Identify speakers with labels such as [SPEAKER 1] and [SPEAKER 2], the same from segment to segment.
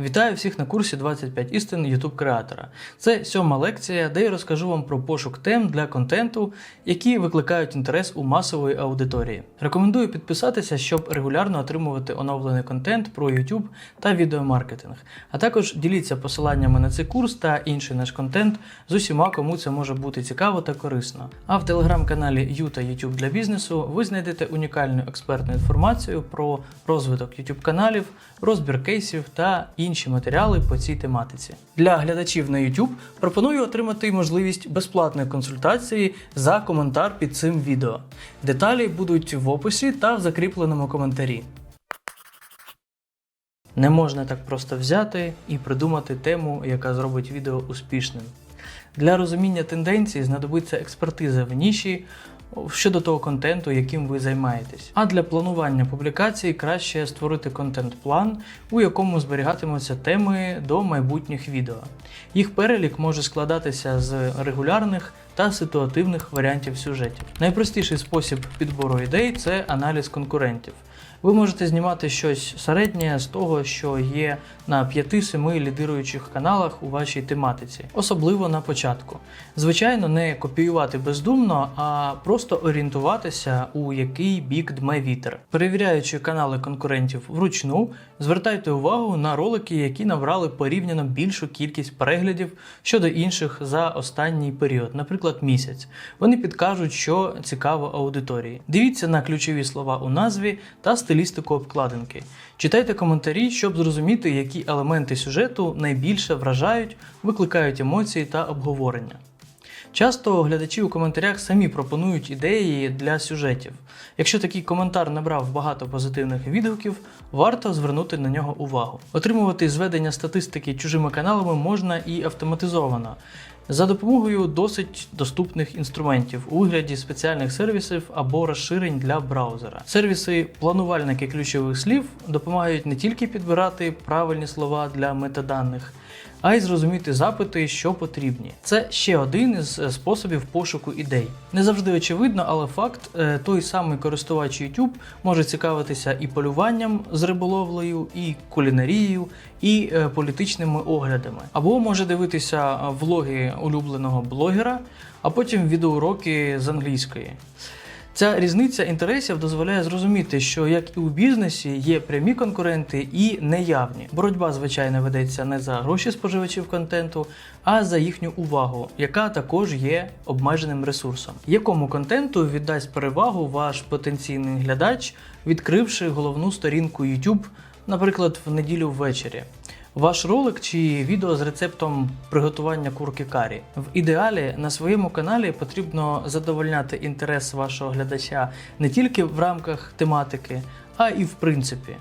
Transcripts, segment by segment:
[SPEAKER 1] Вітаю всіх на курсі 25 істин YouTube креатора. Це сьома лекція, де я розкажу вам про пошук тем для контенту, які викликають інтерес у масової аудиторії. Рекомендую підписатися, щоб регулярно отримувати оновлений контент про YouTube та відеомаркетинг. А також діліться посиланнями на цей курс та інший наш контент з усіма, кому це може бути цікаво та корисно. А в телеграм-каналі Ю та YouTube для бізнесу ви знайдете унікальну експертну інформацію про розвиток YouTube каналів, розбір кейсів та інші матеріали по цій тематиці. Для глядачів на YouTube пропоную отримати можливість безплатної консультації за коментар під цим відео. Деталі будуть в описі та в закріпленому коментарі. Не можна так просто взяти і придумати тему, яка зробить відео успішним. Для розуміння тенденцій знадобиться експертиза в ніші щодо того контенту, яким ви займаєтесь. А для планування публікацій краще створити контент-план, у якому зберігатимуться теми до майбутніх відео. Їх перелік може складатися з регулярних та ситуативних варіантів сюжетів. Найпростіший спосіб підбору ідей це аналіз конкурентів. Ви можете знімати щось середнє з того, що є на 5-7 лідируючих каналах у вашій тематиці, особливо на початку. Звичайно, не копіювати бездумно, а просто орієнтуватися, у який бік дме вітер. Перевіряючи канали конкурентів вручну, звертайте увагу на ролики, які набрали порівняно більшу кількість переглядів щодо інших за останній період, наприклад, місяць. Вони підкажуть, що цікаво аудиторії. Дивіться на ключові слова у назві та стилістику обкладинки. Читайте коментарі, щоб зрозуміти, які елементи сюжету найбільше вражають, викликають емоції та обговорення. Часто глядачі у коментарях самі пропонують ідеї для сюжетів. Якщо такий коментар набрав багато позитивних відгуків, варто звернути на нього увагу. Отримувати зведення статистики чужими каналами можна і автоматизовано. За допомогою досить доступних інструментів у вигляді спеціальних сервісів або розширень для браузера. Сервіси планувальники ключових слів допомагають не тільки підбирати правильні слова для метаданих, а й зрозуміти запити, що потрібні. Це ще один із е, способів пошуку ідей. Не завжди очевидно, але факт, е, той самий користувач YouTube може цікавитися і полюванням з риболовлею, і кулінарією, і е, політичними оглядами. Або може дивитися е, улюбленого блогера, а потім відеоуроки з англійської. Ця різниця інтересів дозволяє зрозуміти, що як і у бізнесі є прямі конкуренти і неявні. Боротьба, звичайно, ведеться не за гроші споживачів контенту, а за їхню увагу, яка також є обмеженим ресурсом. Якому контенту віддасть перевагу ваш потенційний глядач, відкривши головну сторінку YouTube, наприклад, в неділю ввечері. Ваш ролик чи відео з рецептом приготування курки карі. В ідеалі на своєму каналі потрібно задовольняти інтерес вашого глядача не тільки в рамках тематики, а і в принципі.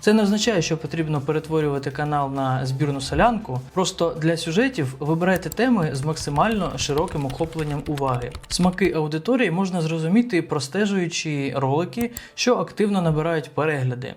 [SPEAKER 1] Це не означає, що потрібно перетворювати канал на збірну солянку. Просто для сюжетів вибирайте теми з максимально широким охопленням уваги. Смаки аудиторії можна зрозуміти, простежуючи ролики, що активно набирають перегляди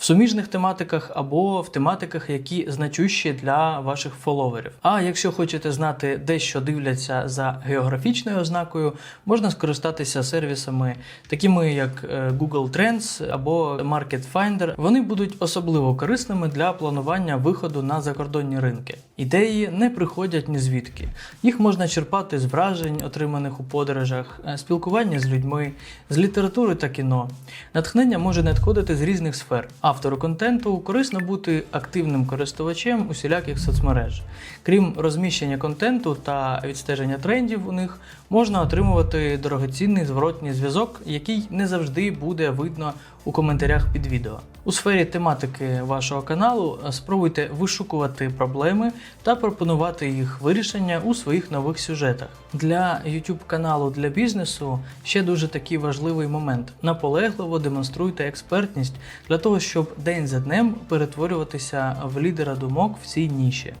[SPEAKER 1] в суміжних тематиках або в тематиках, які значущі для ваших фоловерів. А якщо хочете знати, де що дивляться за географічною ознакою, можна скористатися сервісами, такими як е, Google Trends або Market Finder. Вони будуть особливо корисними для планування виходу на закордонні ринки. Ідеї не приходять ні звідки. Їх можна черпати з вражень, отриманих у подорожах, е, спілкування з людьми, з літератури та кіно. Натхнення може надходити з різних сфер. Автору контенту корисно бути активним користувачем усіляких соцмереж. Крім розміщення контенту та відстеження трендів у них, можна отримувати дорогоцінний зворотній зв'язок, який не завжди буде видно у коментарях під відео. У сфері тематики вашого каналу спробуйте вишукувати проблеми та пропонувати їх вирішення у своїх нових сюжетах. Для YouTube каналу для бізнесу ще дуже такий важливий момент. Наполегливо демонструйте експертність для того, щоб день за днем перетворюватися в лідера думок в цій ніші.